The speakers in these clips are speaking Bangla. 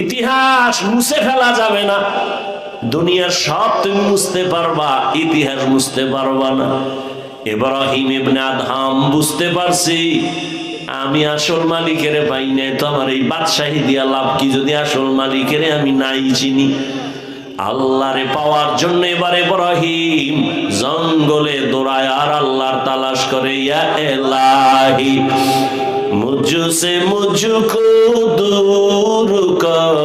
ইতিহাস মুছে ফেলা যাবে না। দুনিয়ার সব তুমি বুঝতে পারবা, ইতিহাস মুছতে পারবা না। ইব্রাহিম ইবনে আদহাম বুঝতে পারছি, আমি আসল মালিকের পাই নাই, তো আমার এই বাদশাহী দিয়া লাভ কি? যদি আসল মালিকের আমি নাই চিনি, আল্লাহরে পাওয়ার জন্য এবার ইব্রাহিম জঙ্গলে দৌড়ায় আর আল্লাহর তালাশ করে, ইয়া এলাহি। মুঝসে মুঝকো দূর কর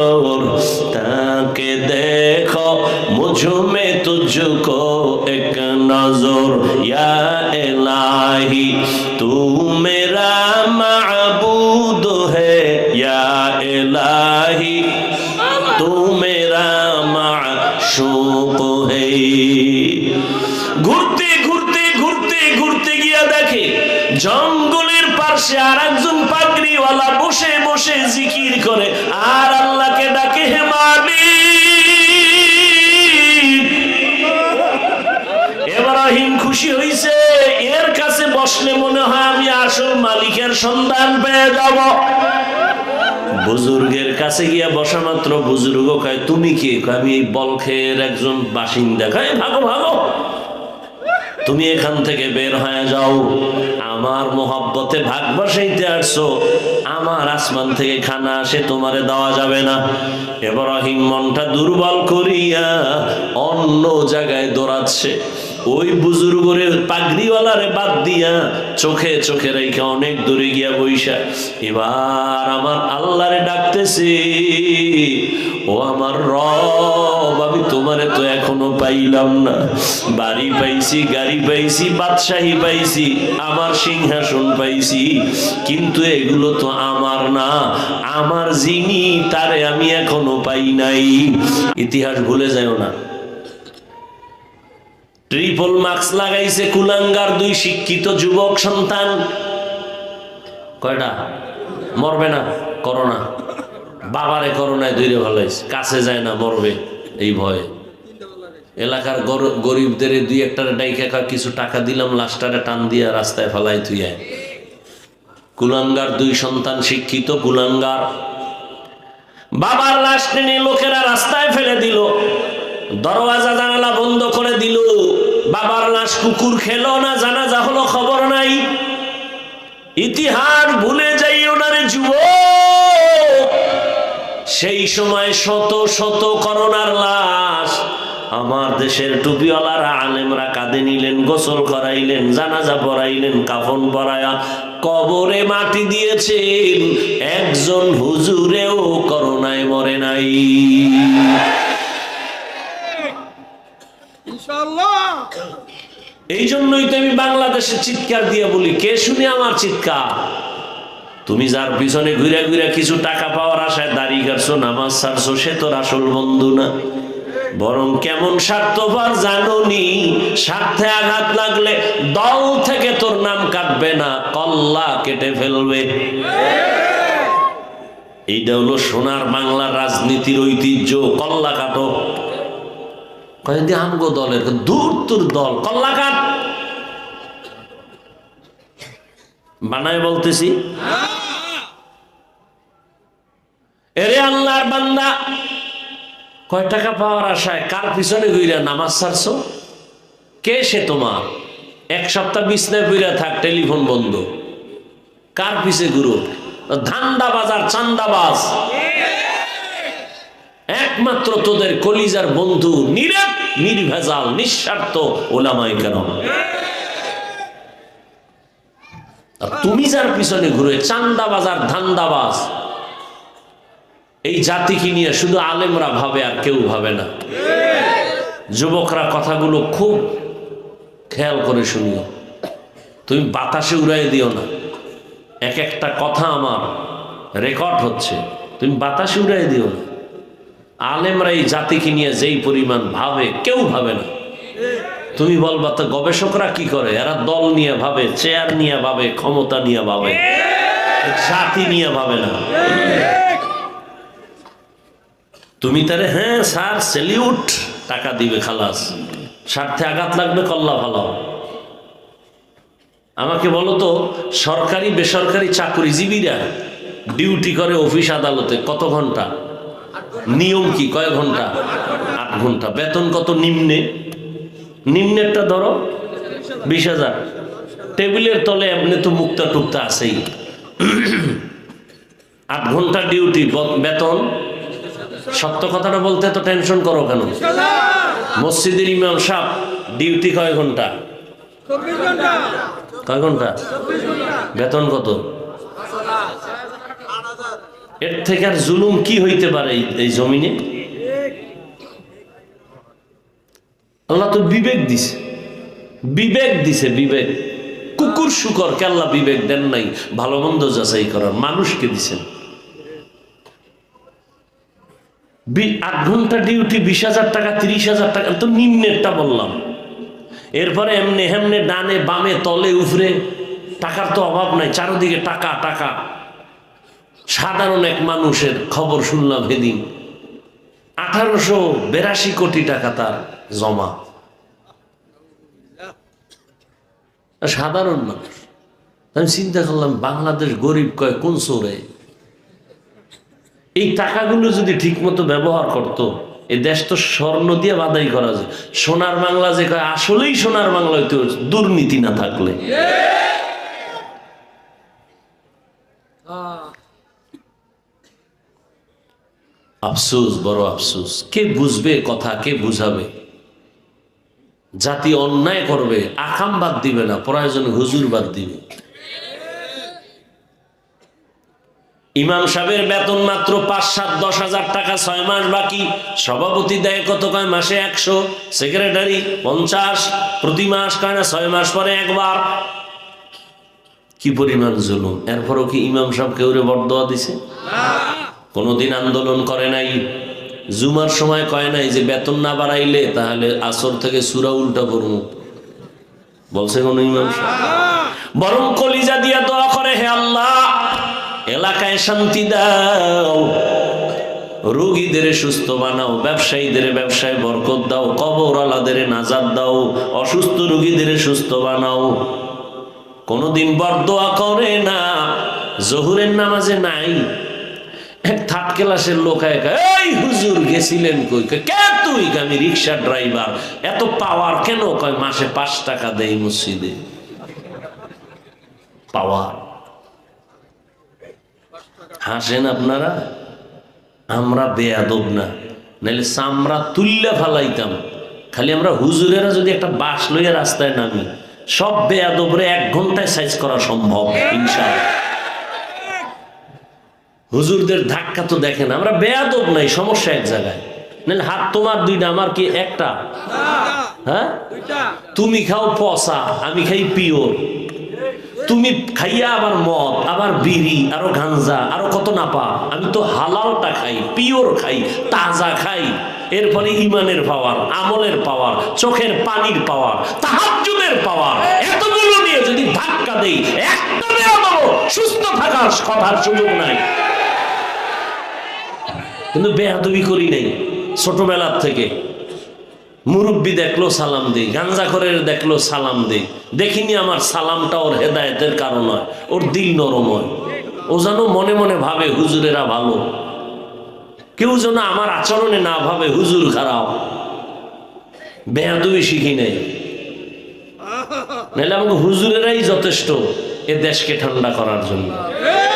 তাকে দেখো মুঝ में तुझको एक नजर या इलाही तू मेरा माबूद है या इलाही तू मेरा माशूक है ঘুরতে ঘুরতে ঘুরতে ঘুরতে গিয়া দেখে জঙ্গলের পাশে আর একজন পাগড়িওয়ালা বসে বসে জিকির করে, আর আল্লাহকে ডাকে হে মালিক এব্রাহিম খুশি হইছে, এর কাছে বসলে মনে হয় আমি আসল মালিকের সন্ধান পেয়ে যাব। বুজুর্গের কাছে গিয়া বসা মাত্র বুজুর্গ কয়, তুমি কি? আমি এই বলখের একজন বাসিন্দা। কয়, ভাগো ভাগো, তুমি এখান থেকে বের হয়ে যাও। আমার মোহাব্বতে ভাগ বসাইতে আসছো, আমার আসমান থেকে খানা আসে, তোমারে দেওয়া যাবে না। এবার মনটা দুর্বল করিয়া অন্য জায়গায় দৌড়াচ্ছে। ওই বুজুর্গরে পাগড়িওয়ালারে বাদ দিয়া চোখে চোখে রেখে অনেক দূরে গিয়া বইসা, এবার আমার আল্লাহরে ডাকতেছি। ও আমার রব, আমি তোমারে তো এখনও পাইলাম না। বাড়ি পাইছি, গাড়ি পাইছি, বাদশাহী পাইছি, আমার সিংহাসন পাইছি। কিন্তু এগুলো তো আমার না। আমার যিনি তারে আমি এখনও পাই নাই। ইতিহাস ভুলে যাও না। ট্রিপল মার্কস লাগাইছে কুলাঙ্গার দুই শিক্ষিত যুবক সন্তান। কয়টা? মরবে না, করোনা। বাবারে করোনায় দৈরে ভালাইছে, কাছে যায় না, মরবে এই ভয়ে। এলাকার গরিবদের দুই একটা ডাইকে কিছু টাকা দিলাম লাস্টারে টান দিয়া রাস্তায় ফেলাই থুইয়া কুলাঙ্গার দুই সন্তান শিক্ষিত, কুলাঙ্গার। বাবার লাশ টেনে লোকেরা রাস্তায় ফেলে দিল। দরওয়াজা জানালা বন্ধ করে দিল। বাবার লাশ কুকুর খেলো না, জানাজা হলো, খবর নাই। ইতিহাস ভুলে যাই ওনারে যুব সেই সময় শত শত করোনার লাশ আমার দেশের টুপিওয়ালারা, আলেমরা কাঁদে নিলেন, গোসল করাইলেন, জানাজা পড়াইলেন, কাফন পরায়া কবরে মাটি দিয়েছেন। একজন হুজুরেও করোনায় মরে নাই ইনশাআল্লাহ এই জন্যই তো আমি বাংলাদেশে চিৎকার দিয়ে বলি, কে শুনে আমার চিৎকার? তুমি যার পিছনে ঘুরে ঘুরে কিছু টাকা পাওয়ার আশায় দাঁড়িয়ে গেছো, নামাজ ছাড়ছো, সে তোর আসল বন্ধু না। বরং কেমন স্বার্থপর জানুনি, স্বার্থে আঘাত লাগলে দল থেকে তোর নাম কাটবে না, কল্লা কেটে ফেলবে। এইটা হলো সোনার বাংলার রাজনীতির ঐতিহ্য, কল্লা কাটো কয়েকদিন আমগো দলের দূর তোর দল কল্লাকাত বানায় বলতেছি। এরে আল্লাহর বান্দা, কয় টাকা পাওয়ার আশায় কার পিছনে ঘুরে নামাজ ছাড়ছো? কে সে তোমার? এক সপ্তাহ বিছনায় ঘুরে থাক, টেলিফোন বন্ধ। কার পিছে গুরু ধান্দা বাজার চান্দাবাজ। একমাত্র তোদের কলিজার বন্ধু নিরাট নির্ভেজাল, নিঃস্বার্থ ওলামাই কেন তুমি যার পিছনে ঘুরে চান্দা বাজার ধান্দাবাজ, এই জাতিকে নিয়ে শুধু আলেমরা ভাবে আর কেউ ভাবে না। যুবকরা কথাগুলো খুব খেয়াল করে শুনিও। তুমি বাতাসে উড়াই দিও না। এক একটা কথা আমার রেকর্ড হচ্ছে। তুমি বাতাসে উড়াই দিও না। আলেমরা এই জাতিকে নিয়ে যেই পরিমাণ ভাবে, কেউ ভাবে না। তুমি বলবা, তো গবেষকরা কি করে? এরা দল নিয়ে ভাবে চেয়ার নিয়ে ভাবে, ক্ষমতা নিয়ে ভাবে, জাতি নিয়ে ভাবে না। তুমি তারে হ্যাঁ স্যার সেলিউট টাকা দিবে, খালাস। স্বার্থে আঘাত লাগবে, কল্লা ভালো আমাকে বলো তো, সরকারি, বেসরকারি চাকরিজীবীরা ডিউটি করে অফিস আদালতে কত ঘণ্টা? নিয়ম কি? কয় ঘণ্টা? আট ঘণ্টা। বেতন কত নিম্নে? নিম্নেরটা ধরো, বিশ হাজার। টেবিলের তলে এমনি তো মুক্তা টুক্তা আছেই। আট ঘণ্টা ডিউটি বেতন? সত্য কথাটা বলতে তো টেনশন করো কেন? মসজিদের ইমাম সাহ ডিউটি কয় ঘণ্টা? কয় ঘণ্টা? বেতন কত? এর থেকে আর জুলুম কি হইতে পারে এই- জমিনে? আল্লাহ তো বিবেক দিছে। বিবেক দিছে, বিবেক। কুকুর শুকর কেল্লা বিবেক দেন নাই, ভালো মন্দ যাচাই করার মানুষকে দিছেন। আট ঘণ্টা ডিউটি বিশ হাজার টাকা, তিরিশ হাজার টাকা, তো নিম্নেরটা বললাম। এরপরে এমনি হেমনে ডানে বামে তলে উফরে, টাকার তো অভাব নাই, চারোদিকে টাকা টাকা। সাধারণ এক মানুষের খবর শুনলাম সেদিন। আঠারোশো বেরাশি কোটি টাকা তার জমা। সাধারণ মানুষ। আমি চিন্তা করলাম, বাংলাদেশ গরিব কয় কোন সোরে এই টাকাগুলো যদি ঠিকমতো ব্যবহার করত এই দেশ তো স্বর্ণ দিয়ে বাদাই করা যায়। সোনার বাংলা যে কয়, আসলেই সোনার বাংলা হইতে দুর্নীতি না থাকলে। আফসোস, বড় আফসোস। কে বুঝবে কথা, কে বুঝাবে? জাতি অন্যায় করবে, আকাম বাদ দিবে না, প্রয়োজনে হুজুর বাদ দিবে। ইমাম সাহেবের বেতন মাত্র পাঁচ, সাত, দশ হাজার টাকা, ছয় মাস বাকি। সভাপতি দেয় কত, কয় মাসে একশো? সেক্রেটারি পঞ্চাশ, প্রতি মাস কয় না, ছয় মাস পরে একবার। কি পরিমাণ জুলুম? এরপরও কি ইমাম সাহেব কেউরে বরদোয়া দিছে? কোনোদিন আন্দোলন করে নাই। জুমার সময় কয় নাই যে বেতন না বাড়াইলে তাহলে আসর থেকে সুরা উল্টা করব বলছে কোন ইমাম বরং কলিজা দিয়া দোয়া করে, হে আল্লাহ, এলাকায় শান্তি দাও। রোগীদের সুস্থ বানাও, ব্যবসায়ীদের ব্যবসায় বরকত দাও কবর আলাদের নাজাদ দাও, অসুস্থ রোগীদের সুস্থ বানাও। কোনোদিন বরদোয়া করে না, জহুরের নামাজে নাই। থার্ড ক্লাসের লোক এই হুজুর গেছিলেন কই? কে তুই? আমি রিক্সা ড্রাইভার। এত পাওয়ার কেন? কয়, মাসে পাঁচ টাকা দেয় মসজিদে। পাওয়ার। হাসেন আপনারা? আমরা বেয়াদব না। নাহলে চামড়া তুললে ফালাইতাম। খালি আমরা হুজুরেরা যদি একটা বাস লইয়া রাস্তায় নামি, সব বেয়াদবরে এক ঘন্টায় সাইজ করা সম্ভব, ইনশাআল্লাহ। হুজুরদের ধাক্কা তো দেখেন, আমরা বেয়াদব নাই, সমস্যা এক জায়গায়। নাহলে হাত তোমার দুইটা, আমার কি একটা? হ্যাঁ? তুমি খাও পসা আমি খাই পিওর। তুমি খাইয়া আবার মদ, আবার বিড়ি, আরও গাঞ্জা আরও কত না পা। আমি তো হালালটা খাই, পিওর খাই, তাজা খাই। এরপরে ইমানের পাওয়ার, আমলের পাওয়ার, চোখের পানির পাওয়ার তাহাজুদের পাওয়ার। এতগুলো নিয়ে যদি ধাক্কা দেই আমারও সুস্থ থাকার কথার সুযোগ নাই। কিন্তু বেহাদবি করি নাই, ছোটবেলার থেকে। মুরব্বী দেখল সালাম দেই, গাঞ্জা করে দেখল সালাম দেই। দেখিনি আমার সালামটা ওর হেদায়েতের কারণ হয়, ওর দিল নরম হয়। ও যেন মনে মনে ভাবে হুজুরেরা ভালো। কেউ যেন আমার আচরণে না ভাবে হুজুর খারাপ। বেহাদবি শিখি নাই। নাহলে আমাকে হুজুরেরাই যথেষ্ট এ দেশকে ঠান্ডা করার জন্য।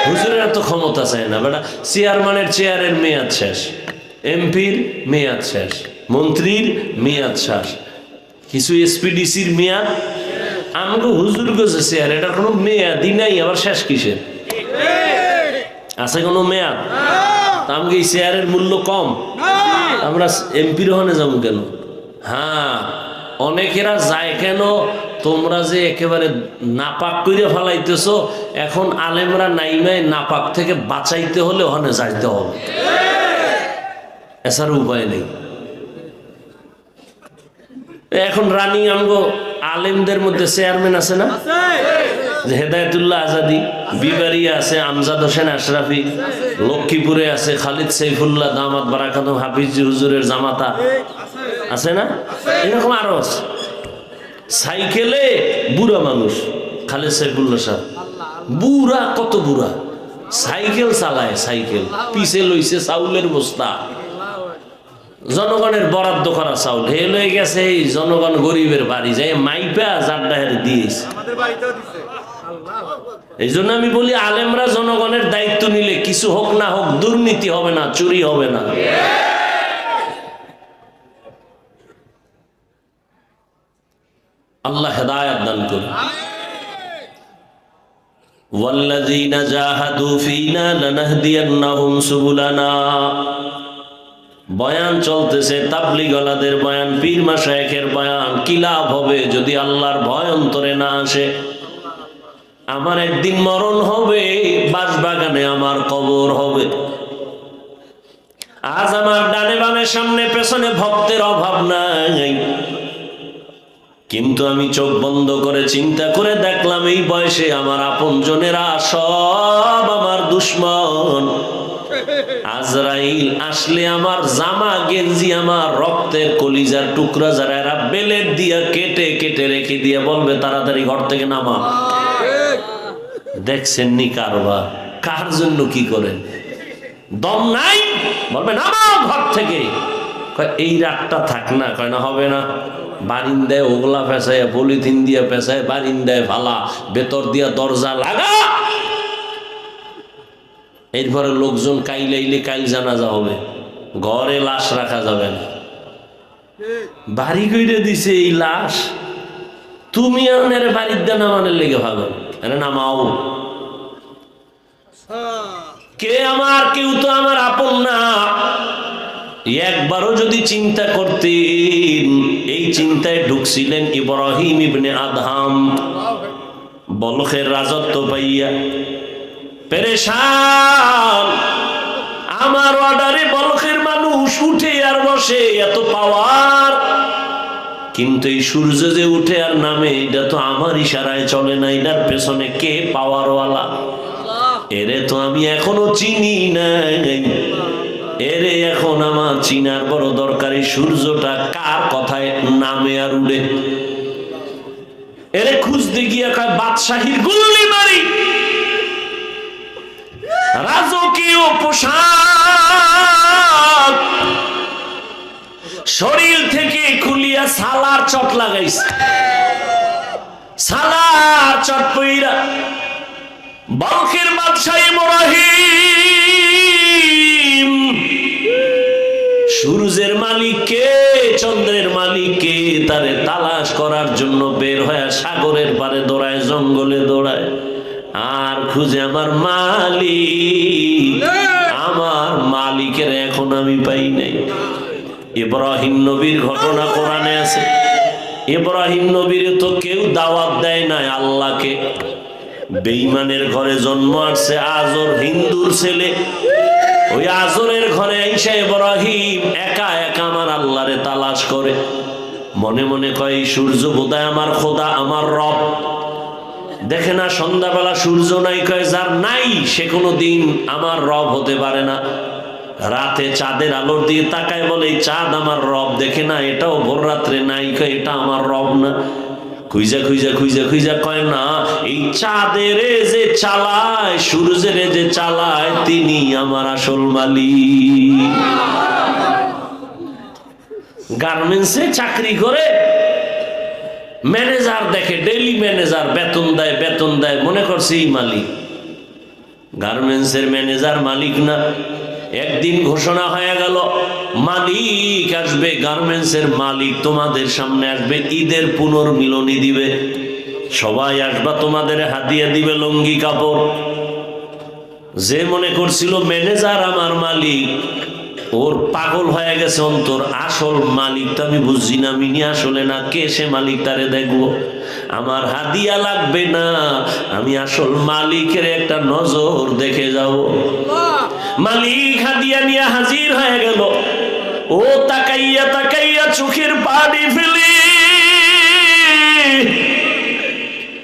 হুজুরের এত ক্ষমতা চায় না বেটা। চেয়ারম্যানের চেয়ারের মেয়াদ শেষ এমপির মেয়াদ শেষ মন্ত্রীর মেয়াদ শেষ। কিছু এসপিডিসির মেয়াদ? আমাকে হুজুর গেছে চেয়ার এটার কোনো মেয়াদই নাই আবার শেষ কিসের? আছে কোনো মেয়াদ? তা আমাকে এই চেয়ারের মূল্য কম? আমরা এমপির ওখানে যাব কেন? হ্যাঁ অনেকেরা যায় কেন? তোমরা যে একেবারে নাপাক করে ফেলাইতেছ, এখন আলেমরা নাইমায় নাপাক থেকে বাঁচাইতে হলে ওখানে যাইতে হবে। এছাড়া উপায় নেই। এখন রানিং আমগো আলেমদের মধ্যে চেয়ারম্যান আছে না? হেদায়তুল্লাহ আজাদি, বিবারিয়া আছে, আমজাদ হোসেন আশরাফি, লক্ষ্মীপুরে আছে, খালিদ সৈফুল্লাহ দামাত বারাকাতুম, হাফিজ হুজুরের জামাতা। আছে না? এরকম আরও আছে। সাইকেলে বুড়া মানুষ খালিদ সৈফুল্লাহ সাহেব বুড়া কত বুড়া? সাইকেল চালায় সাইকেল পিছে লইছে চাউলের বস্তা। জনগণের বরাদ্দ করা চাউল হে লয়ে গেছে এই জনগণ গরিবের বাড়ি যাই মাইপা জাড্ডা হেরে দিয়েছে এই জন্য আমি বলি আলেমরা জনগণের দায়িত্ব নিলে কিছু হোক না হোক দুর্নীতি হবে না চুরি হবে না। আল্লাহ হেদায়াত দান করুন والذين جاهدوا فينا لنهدينهم سبلنا বয়ান চলতেছে তাবলিগলাদের বয়ান পীর মাসায়েখের বয়ান কি লাভ হবে যদি আল্লাহর ভয় অন্তরে না আসে আমার একদিন মরণ হবে বাগানে আমার কবর হবে আজ আমার ডানে বামে সামনে পেছনে ভক্তের অভাব নাই কিন্তু আমি চোখ বন্ধ করে চিন্তা করে দেখলাম এই বয়সে আমার আপন জনেরা সব আমার দুশ্মন। আজরাইল আসলে আমার জামা, গেঞ্জি, আমার রক্তের কলিজার টুকরা যারা এরা বেলের দিয়া কেটে কেটে রেখে দিয়ে বলবে, তাড়াতাড়ি ঘর থেকে নামা। দেখছেন নি কারবার কার জন্য কি করেন? দম নাই? বলবে, নামাও ঘর থেকে। এই রাতটা থাক না, কয়, না, হবে না। বারিন্দায় ওগলা পেঁচায় পলিথিন দিয়া পেঁচায় বারিন্দায় ফালা, ভেতর দিয়া দরজা লাগা। এরপরে লোকজন কাইলে কাইলাইলে কাইল জানাজা হবে। ঘরে লাশ রাখা যাবে না। বাড়ি কইরে দিছে এই লাশ। তুমি আনের বাড়ির দা নামানের লেগে ভাবো আরে নামাও। কে আমার, কেউ তো আমার আপন না। একবারও যদি চিন্তা করতেন এই চিন্তায় ঢুকছিলেন ইব্রাহিম ইবনে আদহাম। বলখের রাজত্ব পাইয়া, পেরেশান, আমার অর্ডারে বলখের মানুষ উঠে আর বসে, এত পাওয়ার। কিন্তু এই সূর্য যে উঠে আর নামে, এটা তো আমার ইশারায় চলে না, এটার পেছনে কে পাওয়ারওয়ালা? এরে তো আমি এখনও চিনি নাই। এরে এখন আমার চিনার বড় দরকারি সূর্যটা কার কথায় নামে আর উড়ে? এরে খুঁজতে গিয়ে কয়, বাদশাহীর গুল্লি মারি। রাজকীয় পোশাক। শরীর থেকে খুলিয়া সালার চট লাগাইছে। সালার চট পইরা বলকের বাদশাহ ইব্রাহিম সূর্যের মালিককে, চন্দ্রের মালিককে তারে তালাশ করার জন্য বের হয়ে সাগরের পারে দৌড়ায়, জঙ্গলে দৌড়ায়। আর খুঁজে আমার মালিক, আমার মালিকের এখন আমি পাই নাই। ইব্রাহিম নবীর ঘটনা কোরআনে আছে। ইব্রাহিম নবীর তো কেউ দাওয়াত দেয় নাই আল্লাহকে। বেঈমানের ঘরে জন্ম আসছে আজর হিন্দুর ছেলে। ওই আজরের ঘরে আইসা ইব্রাহিম একা একা আমার আল্লাহরে তালাশ করে। মনে মনে কয় সূর্য বোধহয় আমার খোদা, আমার রব। দেখে না সন্ধ্যাবেলা সূর্য নাই, কয়, যার নাই, সে কোনো দিন আমার রব হতে পারে না। রাতে চাঁদের আলোর দিয়ে তাকায় বলে চাঁদ আমার রব। দেখে না এটাও ভোর রাত্রে নাই, কয়, এটা আমার রব না। খুঁজা খুঁজা খুঁজা খুঁজা কয় না, এই চাঁদের যে চালায়, সূর্যের যে চালায়, তিনি আমার আসল মালিক। গার্মেন্টসে চাকরি করে, ম্যানেজার দেখে, ডেইলি ম্যানেজার, বেতন দেয় বেতন দেয়, মনে করছে এই মালিক। গার্মেন্টসের ম্যানেজার মালিক না। একদিন ঘোষণা হয়ে গেল, মালিক আসবে, গার্মেন্টসের মালিক তোমাদের সামনে আসবে, ঈদের পুনর্মিলনী দিবে। সবাই আসবা, তোমাদের হাতিয়া দিবে লঙ্গি, কাপড়। যে মনে করছিল ম্যানেজার আমার মালিক, ওর পাগল হয়ে গেছে অন্তর, আসল মালিক তো আমি বুঝছি না, মিনি আসলে না, কে সে মালিক তারে দেখব? আমার হাদিয়া লাগবে না, আমি আসল মালিকের একটা নজর দেখে যাব। মালিক হাদিয়া নিয়ে হাজির হয়ে গেল। ও তাকাইয়া তাকাইয়া চোখের পানি ফেলি।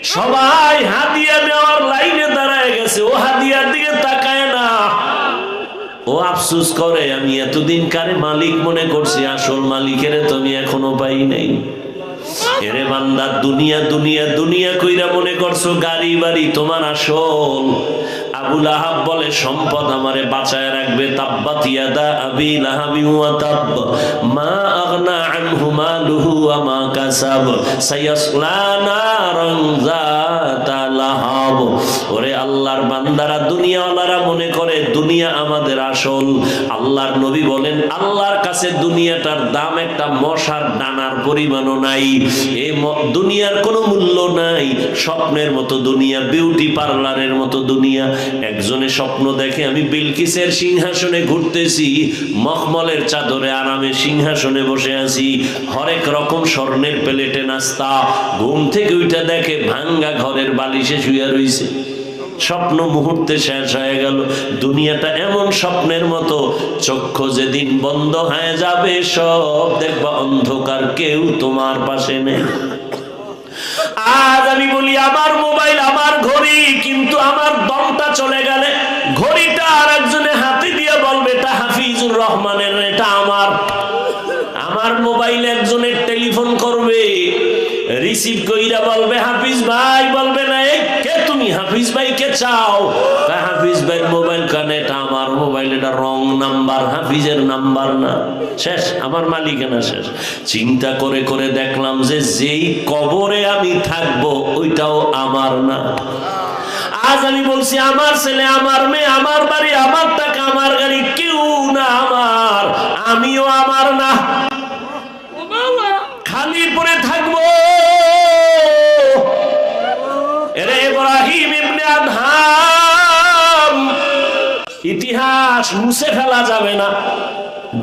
সবাই হাদিয়া নেওয়ার লাইনে দাঁড়ায় গেছে। ও হাদিয়ার দিকে তাকায় না। ও আফসুস করে, আমি এতদিন কারে মালিক মনে করছি? আসল মালিকের তুমি এখনও পাই নাই। এরে বান্দা, দুনিয়া দুনিয়া দুনিয়া কইরা মনে করছ, গাড়ি, বাড়ি তোমার আসল। আবুল আহাব বলে, সম্পদ আমারে বাঁচায় রাখবে, তাব্বাত ইয়াদা আবি লাহাবি ওয়া তাব মা আগনা আনহু মালুহু ওয়া মা কাসাব। সায়াসলা নারান যাতা লাহাব ওরে আল্লাহর বান্দারা দুনিয়াওয়ালারা মনে করে, দুনিয়া আমাদের আসল। আল্লাহর নবী বলেন, আল্লাহর কাছে দুনিয়াটার দাম একটা মশার দানার পরিমাণও নাই। দুনিয়ার কোনো মূল্য নাই। স্বপ্নের মতো দুনিয়া বিউটি পার্লারের মতো দুনিয়া। একজনে স্বপ্ন দেখে, আমি বিলকিসের সিংহাসনে ঘুরতেছি, মখমলের চাদরে আরামে সিংহাসনে বসে আছি। হরেক রকম স্বর্ণের প্লেটে নাস্তা, ঘুম থেকে উঠে দেখে ভাঙ্গা ঘরের বালিশে শুয়ে রইছে। স্বপ্ন মুহূর্তে শেষ হয়ে গেল। দুনিয়াটা এমন স্বপ্নের মতো। চক্ষু যেদিন বন্ধ হয়ে যাবে সব দেখবা অন্ধকার কেউ তোমার পাশে নেই। আজ আমি বলি আমার মোবাইল আমার ঘড়ি কিন্তু আমার দমটা চলে গেলে ঘড়িটা আর একজনে হাতে দিয়ে বলবে এটা হাফিজুর রহমানের এটা আমার। আমার মোবাইল একজনের টেলিফোন করবে রিসিভ কইরা বলবে হাফিজ ভাই বলবে না "এই, কে তুমি হাফিজ ভাই কে চাও। তা হাফিজ ভাই মোবাইল কানে আমার মোবাইল এটা রং নাম্বার হাফিজের নাম্বার না। শেষ আমার মালিকানা শেষ। চিন্তা করে করে দেখলাম যে যেই কবরে আমি থাকব ওইটাও আমার না। আজ আমি বলছি আমার ছেলে আমার মেয়ে আমার বাড়ি আমার টাকা আমার গাড়ি কেউ না আমার। আমিও আমার না। খালি পরে ইতিহাস মুছে ফেলা যাবে না।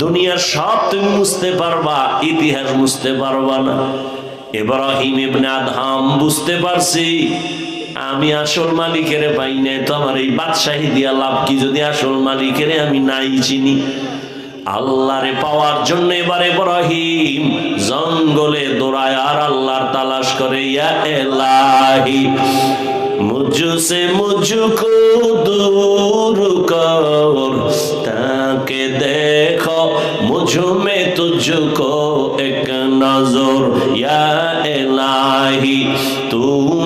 দুনিয়ার সব তুমি মুছতে পারবা, ইতিহাস মুছতে পারবা না। বুঝতে পারছি, আমি আসল মালিকের পাই নাই তো আমার এই বাদশাহী দিয়া লাভ কি? যদি আসল মালিকের আমি নাই চিনি। আল্লাহরে পাওয়ার জন্য এবার ইব্রাহিম জঙ্গলে দৌড়ায় আর আল্লাহর তালাশ করে, ইয়া এলাহি। মুঝসে মুঝকো দূর কর তাকে দেখো মুঝ মে তুঝকো এক নজর ইয়া এলাহি তু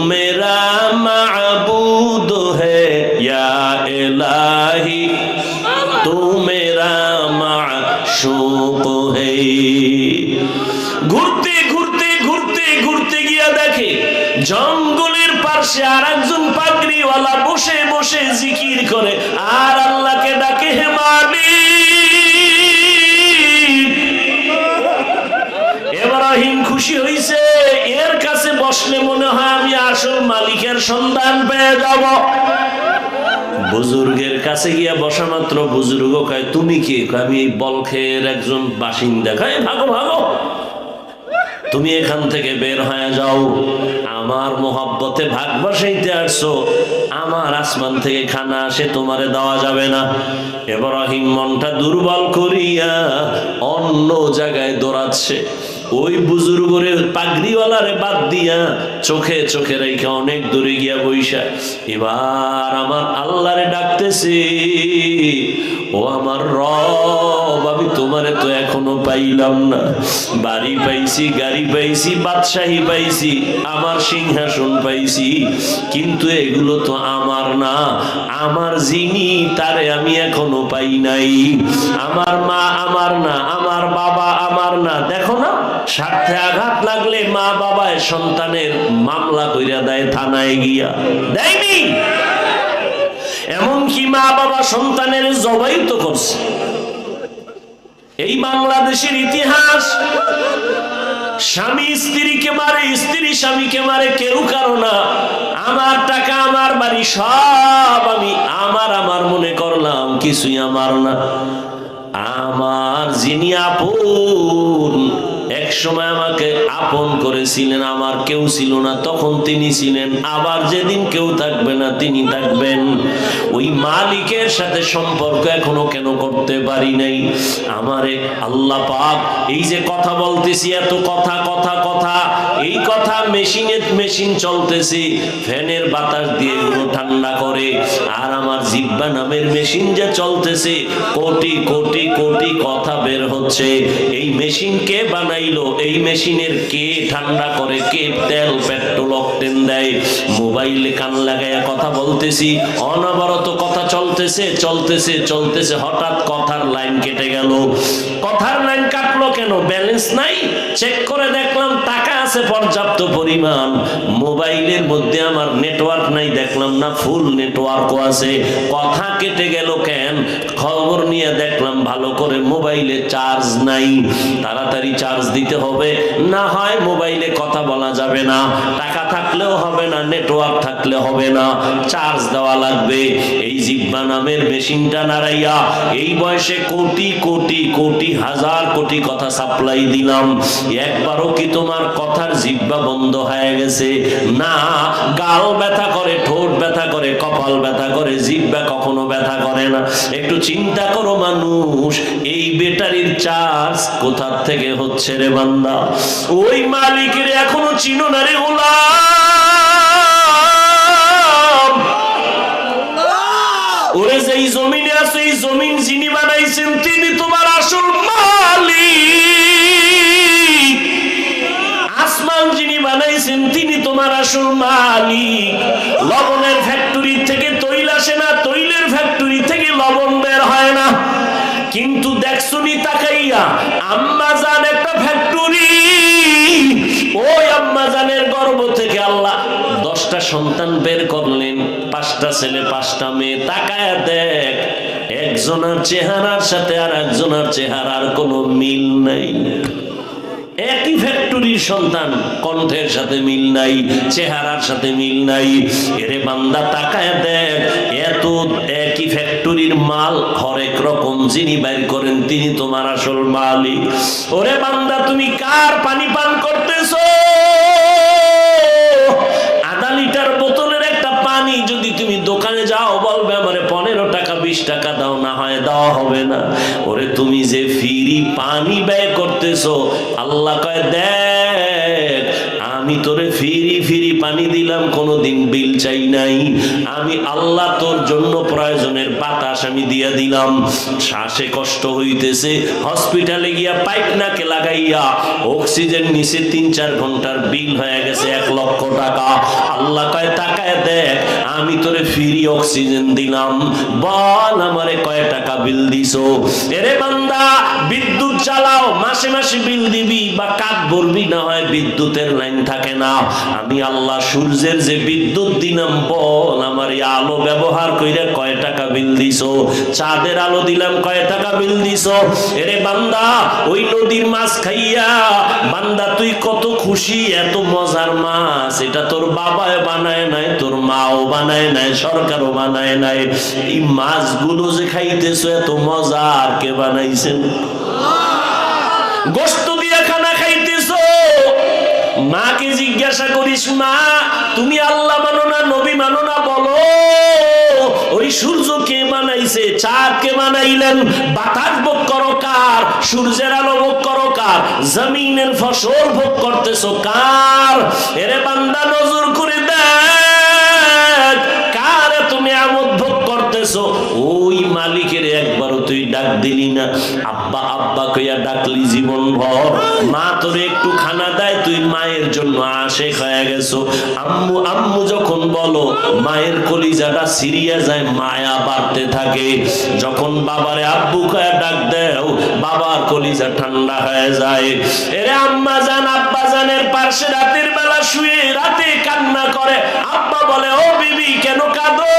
মেরা মাবুদ है या इलाही तू मेरा माशूक है ঘুরতে ঘুরতে ঘুরতে ঘুরতে গিয়া দেখে জঙ্গলের পাশে আর একজন পাগড়িওয়ালা বসে বসে জিকির করে। আর আল্লাহকে ডাকে, হে মালিক! এব্রাহিম খুশি হইছে, এর কাছে বসলে মনে হয় আমি আসল মালিকের পেয়ে যাব। বুজুর্গের কাছে গিয়া বসা মাত্র বুজুর্গ কয়, তুমি কি? আমি এই একজন বাসিন্দা। কয় ভাগো ভাগো। তুমি এখান থেকে বের হয়ে যাও। আমার মোহাব্বতে ভাগ বসাইতে আসছো, আমার আসমান থেকে খানা আসে, তোমারে দেওয়া যাবে না। এবার মনটা দুর্বল করিয়া অন্য জায়গায় দৌড়াচ্ছে। ওই বুজুর্গরে পাগড়িওয়ালারে বাদ দিয়া চোখে চোখে রেখে অনেক দূরে গিয়া বইসা, এবার আমার আল্লাহরে ডাকতেছি, ও আমার রব, আমি তোমারে তো এখনও পাইলাম না। বাড়ি পাইছি, গাড়ি পাইছি, বাদশাহী পাইছি, আমার সিংহাসন পাইছি, কিন্তু এগুলো তো আমার না। আমার যিনি তারে আমি এখনও পাই নাই। আমার মা আমার না, আমার বাবা আমার না। দেখো না স্বার্থে আঘাত লাগলে মা বাবায় সন্তানের মামলা কইরা দেয় থানায় গিয়া। দেয়নি? এমনকি মা বাবা সন্তানের জবাই তো করছে। এই বাংলাদেশের ইতিহাস, স্বামী স্ত্রীকে মারে, স্ত্রী স্বামীকে মারে কেউ কারও না। আমার টাকা, আমার বাড়ি সব আমি আমার আমার মনে করলাম, কিছুই আমার না। আমার যিনি আপন এক সময় আমাকে আপন করেছিলেন, আমার কেউ ছিল না, তখন তিনি ছিলেন। আবার যেদিন কেউ থাকবে না, তিনি থাকবেন। ওই মালিকের সাথে সম্পর্ক এখনও কেন করতে পারি নাই? আমারে আল্লাহ পাক, এই যে কথা বলতেছি, এত কথা কথা কথা, এই কথা মেশিনে, মেশিন চলতেছে। ফ্যানের বাতাস দিয়ে এগুলো ঠান্ডা করে। আর আমার জিব্বা নামের মেশিন যে চলতেছে, কোটি কোটি কোটি কথা বের হচ্ছে। এই মেশিন কে বানাইলো? এই মেশিনের কে ঠান্ডা করে, কে তেল, পেট্রোল, অক্টেন দেয়? মোবাইলে কান লাগাইয়া কথা বলতেছি, অনবরত কথা চলতেছে চলতেছে চলতেছে, হঠাৎ কথার লাইন কেটে গেল। কথার লাইন কাটলো কেন? ব্যালেন্স নাই? চেক করে দেখলাম টাকা আছে পর্যাপ্ত পরিমাণ মোবাইলের মধ্যে আমার নেটওয়ার্ক নাই, দেখলাম না, ফুল নেটওয়ার্কও আছে। কথা কেটে গেল কেন? খবর নিয়ে দেখলাম ভালো করে মোবাইলে চার্জ নাই। তাড়াতাড়ি চার্জ দিতে হবে। না হয় মোবাইলে কথা বলা যাবে না। টাকা থাকলেও হবে না, নেটওয়ার্ক থাকলে হবে না। চার্জ দেওয়া লাগবে। এই জিব্বা নামের মেশিনটা নাড়াইয়া এই বয়সে কোটি কোটি কোটি, হাজার কোটি কথা সাপ্লাই দিলাম। একবারও কি তোমার কথার জিব্বা বন্ধ হয়ে গেছে। না গাল ব্যথা করে, ঠোঁট ব্যথা করে, কপাল ব্যথা করে জিব্বা কখনো ব্যথা করে না। একটু চিন্তা করো মানুষ, এই ব্যাটারির চার্জ কোথার থেকে হচ্ছে রে বান্দা? ওই মালিকের এখনও চিনো না রে গোলাম। ওরে যেই জমিনে আছে, এই জমিন যিনি বানাইছেন, তিনি তোমার আসল মালিক। তোমার আসল মালিক। লবণের ফ্যাক্টরি থেকে তৈল আসে না, তৈলের ফ্যাক্টরি থেকে লবণ বের হয় না। কিন্তু দেখছুনি তাকাইয়া আম্মা জান একটা ফ্যাক্টরি ওই আম্মা জানের গর্ভ থেকে আল্লাহ দশটা সন্তান বের করলেন, পাঁচটা ছেলে, পাঁচটা মেয়ে। তাকায় দেখ, একজনের চেহারার সাথে আর একজনের চেহারার কোনো মিল নাই। একই ফ্যাক্টরির সন্তান। কণ্ঠের সাথে মিল নাই, চেহারার সাথে মিল নাই। এরে বান্দা, তাকায় দেখ, এত একই ফ্যাক্টরির মাল হরেক রকম যিনি বাইর করেন, তিনি তোমার আসল মালিক। ওরে বান্দা, তুমি কার পানি পান করতেছো? আধা লিটার বোতলের একটা পানি যদি তুমি দোকানে যাও, বলবে আমারে পনেরো টাকা, বিশ টাকা দাও, না হয় দেওয়া হবে না। ওরে তুমি যে ফিরি পানি ব্যয় করতেছো আল্লাহ কয় দেখ আমি তোরে ফিরি পানি দিলাম, কোনোদিন বিল চাই নাই। আমি আল্লাহ তোর জন্য প্রয়োজনের বাতাস আমি দিয়া দিলাম। শ্বাসে কষ্ট হইতেছে, হসপিটালে গিয়া পাইপ নাকে লাগাইয়া অক্সিজেন নিচে তিন চার ঘণ্টার বিল হয়ে গেছে এক লক্ষ টাকা। আল্লাহ কয় টাকায় দেখ, আমি তোরে ফ্রি অক্সিজেন দিলাম। বল আমারে কয় টাকা বিল দিছো? এরে বান্দা, বিদ্যুৎ চালাও মাসে মাসে বিল দিবি, বা কাঠ ভরবি না হয় বিদ্যুতের লাইন থাকে না। আমি আল্লাহ সূর্যের যে বিদ্যুৎ দিলাম বল আমার এই আলো ব্যবহার কইরে কয় টাকা বিল দিছো? চাঁদের আলো দিলাম কয় টাকা বিল দিছো? এরে বান্দা ওই নদীর মাছ খাইয়া বান্দা তুই কত খুশি এত মজার মাছ। এটা তোর বাবায় বানায় নাই তোর মাও বানায় নাই সরকারও বানায় নাই। এই মাছগুলো যে খাইতেছো এত মজার কে বানাইছেন গোস্ত দিয়া খানা খাইতেছো। মাকে জিজ্ঞাসা করিস মা তুমি আল্লাহ মানো না, নবী মানো না, বলো। ওই সূর্য কে বানাইছে? চাঁদ কে বানাইলেন? বাতাস ভোগ করো কার? সূর্যের আলো ভোগ করো কার? জমিনের ফসল ভোগ করতেছো কার? এরে বান্দা, নজর করে দেখ, কার তুমি আমোদ ভোগ করতেছো ওই মালিকের একবারও তুই ডাক দিলি না। আব্বা আব্বা কইয়া ডাকলি জীবন ভর। মা তোরে একটু খানা দেয়, তুই মায়ের জন্য আসে হয়ে গেছো। আম্মু আম্মু যখন বলো, মায়ের কলিজাটা সিরিয়া যায়, মায়া বাড়তে থাকে। যখন বাবারে আব্বু কয়া ডাক দেও, বাবার কলিজা ঠান্ডা হয়ে যায়। এরে আম্মা জান আব্বা জানের পাশে রাতের বেলা শুয়ে রাতে কান্না করে। আব্বা বলে, ও বিবি, কেন কাঁদো?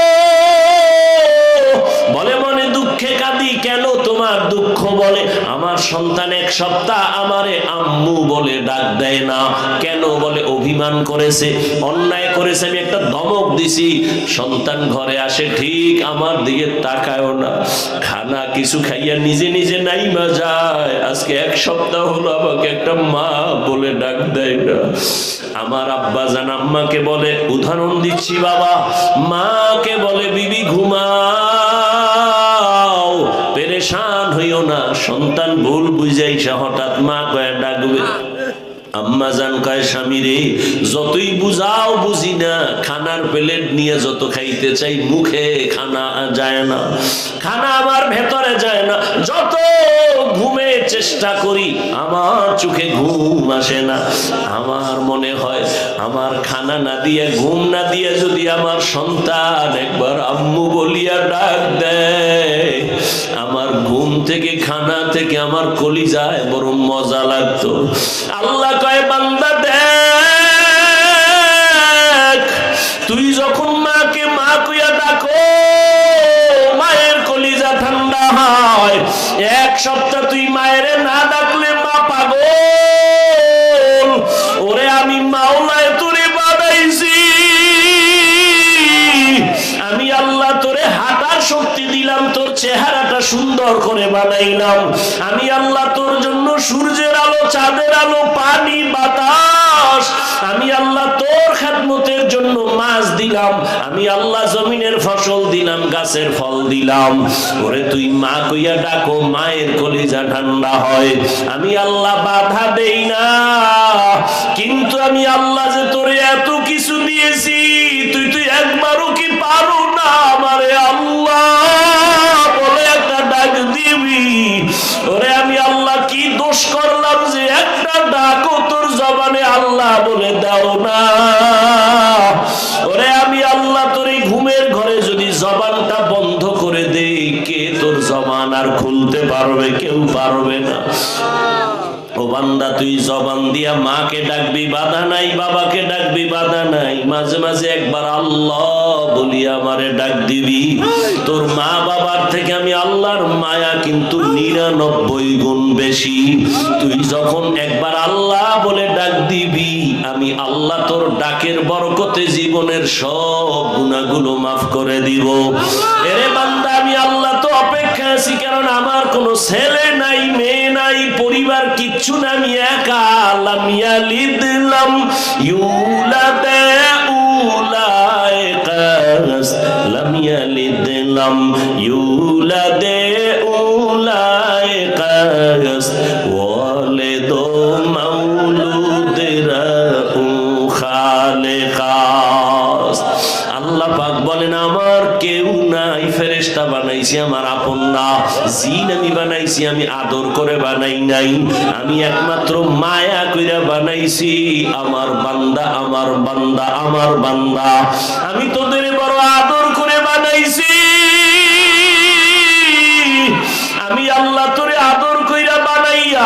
কেন তোমার দুঃখ বলে? আমার সন্তান এক সপ্তাহ আমারে আম্মু বলে ডাক দেয় না। কেন বলে? অভিমান করেছে, অন্যায় করেছে। আমি একটা ধমক দিছি। সন্তান ঘরে আসে, ঠিক আমার দিকে তাকায়ও না। খানা কিছু খাইয়া নিজে নিজে নাই মা যায়। আজকে এক সপ্তাহ হলো আমাকে একটা মা বলে ডাক দেয় না। আমার আব্বা জান আম্মাকে বলে, উদাহরণ দিচ্ছি বাবা। মাকে বলে, বিবি পেরেশান হইও না, সন্তান ভুল বুঝাইছে, হঠাৎ মা কয়ে ডাকবে। আম্মা জান কয়, স্বামী রে, যতই বুঝাও বুঝি না, খানার প্লেট নিয়ে যত খাইতে চাই, মুখে খানা যায় না। খানা আমার ভেতরে যায় না, যত ঘুমে চেষ্টা করি, আমার চোখে ঘুম আসে না। আমার মনে হয়, আমার খানা না দিয়ে, ঘুম না দিয়ে যদি আমার সন্তান একবার আম্মু বলিয়া ডাক দেয় আমার ঘুম থেকে, খানা থেকে আমার কলি যায় বড় মজা লাগতো। আল্লাহ কয়, বান্দা দেখ, তুই যখন মাকে মা কুইয়া ডাকো, মায়ের কলিজা ঠান্ডা হয়। এক সপ্তাহ তুই মায়ের সুন্দর করে বানাইলাম। আমি আল্লাহ তোর জন্য সূর্যের আলো, চাঁদের আলো, পানি, বাতাস, আমি আল্লাহ তোর খাদমতের জন্য মাছ দিলাম, আমি আল্লাহ জমিনের ফসল দিলাম, গাছের ফল দিলাম। ওরে তুই মা কইয়া ডাকো, মায়ের কলিজা ঠান্ডা হয়। আমি আল্লাহ বাধা দেই না, কিন্তু আমি আল্লাহ যে তোরে এত কি করলাম যে একটা ডাকও তোর জবানে আল্লাহ বলে দাও না। ওরে আমি আল্লাহ তোর এই ঘুমের ঘরে যদি জবানটা বন্ধ করে দেই, কে তোর জবান আর খুলতে পারবে, কেউ পারবে না। বান্দা, তুই জবান দিয়া মাকে ডাকবি, বাধা নাই, বাবাকে ডাকবি, বাধা নাই। মাঝে মাঝে একবার আল্লাহ বলি আমারে ডাক দিবি। তোর মা বাবার থেকে আমি আল্লাহর মায়া কিন্তু নিরানব্বই গুণ বেশি। তুই যখন একবার আল্লাহ বলে ডাক দিবি, আমি আল্লাহ তোর ডাকের বরকতে জীবনের সব গুণাগুলো মাফ করে দিব। এরে বান্দা, আমি আল্লাহ তো অপেক্ষা আছি, কারণ আমার কোনো ছেলে নাই, মেয়ে নাই, পরিবার কিচ্ছু না আমি একা। লাম ইয়ালিদ লাম ইউলাদে ইয়ালিদ লাম ইউলাদে উলাইকা ওয়ালিদ মাউলুদরা খালেকাস আল্লাহ পাক বলেন, আমার কেউ নাই, ফেরেশতা বানাইছি, আমার আপন না। জিন আমি বানাইছি, আমি আদর করে বানাই নাই। আমি একমাত্র মায়া কইরা বানাইছি। আমার বান্দা আমার বান্দা আমার বান্দা। আমি তোদের বানাইছি আমি আল্লাহ তোরে আদর কইরা বানাইয়া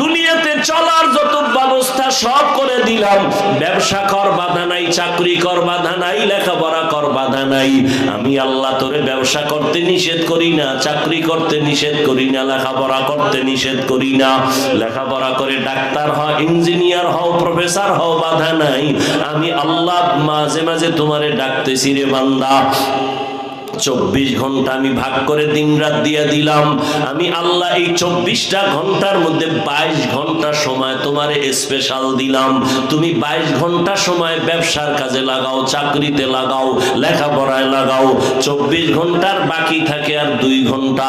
দুনিয়াতে চলার যত ব্যবস্থা সব করে দিলাম। ব্যবসা কর, বাধা নাই, চাকরি কর, বাধা নাই, লেখাপড়া কর, বাধা নাই। আমি আল্লাহ তোরে ব্যবসা করতে নিষেধ করি না, চাকরি করতে নিষেধ করি না, লেখাপড়া করতে নিষেধ করি না। লেখাপড়া করে ডাক্তার হও, ইঞ্জিনিয়ার হও, প্রফেসর হও, বাধা নাই। আমি আল্লাহ মাঝে মাঝে তোমারে ডাকতেছি রে বান্দা। চব্বিশ ঘণ্টা আমি ভাগ করে দিন রাত দিয়ে দিলাম। আমি আল্লাহ এই চব্বিশটা ঘণ্টার মধ্যে বাইশ ঘণ্টা সময় তোমার স্পেশাল দিলাম। তুমি বাইশ ঘণ্টা সময় ব্যবসার কাজে লাগাও, চাকরিতে লাগাও, লেখাপড়ায় লাগাও। চব্বিশ ঘণ্টার বাকি থাকে আর দুই ঘণ্টা।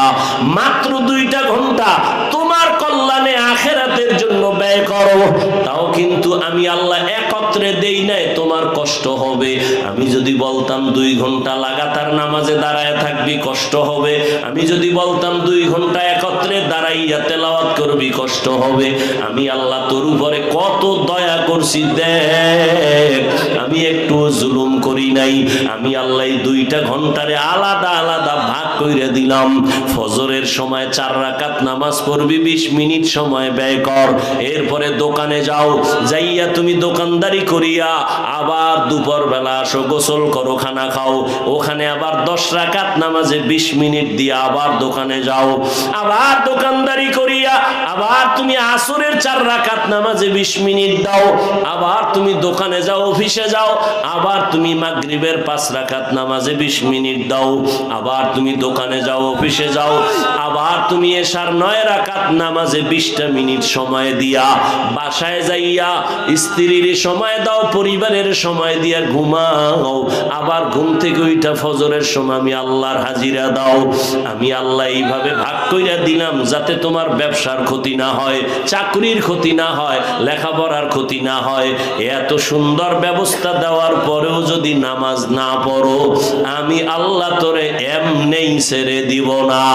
মাত্র দুইটা ঘণ্টা তোমার কল্যাণে আখেরাতের জন্য ব্যয় করো। তাও কিন্তু আমি আল্লাহ একত্রে দেই নাই, তোমার কষ্ট হবে। আমি যদি বলতাম দুই ঘণ্টা লাগাতার নামাজে দাঁড়ায় থাকবি, কষ্ট হবে। আমি যদি বলতাম দুই ঘণ্টা একত্রে দাঁড়াইয়া তেলাওয়াত করবি, কষ্ট হবে। আমি আল্লাহ তোর উপরে কত দয়া করছি, দেখ। আমি একটু জুলুম করি নাই। আমি আল্লাহ দুইটা ঘন্টারে আলাদা আলাদা ভাগ কইরা দিলাম। ফজরের সময় চার রাকাত নামাজ পড়বি, বিশ মিনিট সময় ব্যয় কর। এরপরে দোকানে যাও, যাইয়া তুমি দোকানদারি করিয়া আবার দুপুর বেলা গোসল করো, খানা খাও। ওখানে আবার দশ রাকাত নামাজে বিশ মিনিট দিয়ে আবার দোকানে যাও। আবার দোকানদারি করিয়া, আবার তুমি আসরের চার রাকাত নামাজে বিশ মিনিট দাও। আবার তুমি দোকানে যাও, অফিসে যাও। আবার তুমি মাগরিবের পাঁচ রাকাত নামাজে বিশ মিনিট দাও। আবার তুমি দোকানে যাও, অফিসে যাও। আবার তুমি এসার নয় রাকাত নামাজে বিশটা মিনিট সময় দিয়া বাসায় যাইয়া, স্ত্রীর সময় দাও, পরিবারের সময় দিয়া ঘুমাও। যাও আবার ঘুম থেকে ওইটা ফজরের সময় আমি আল্লাহর হাজিরা দাও। আমি আল্লাহ এইভাবে ভাগ দিলাম যাতে তোমার ব্যবসার ক্ষতি না হয়, চাকরির ক্ষতি না হয়, লেখাপড়ার ক্ষতি না হয়। এত সুন্দর ব্যবস্থা দেওয়ার পরেও যদি নামাজ না পড়ো, আমি আল্লাহ তোরে এমনেই ছেড়ে দিব না।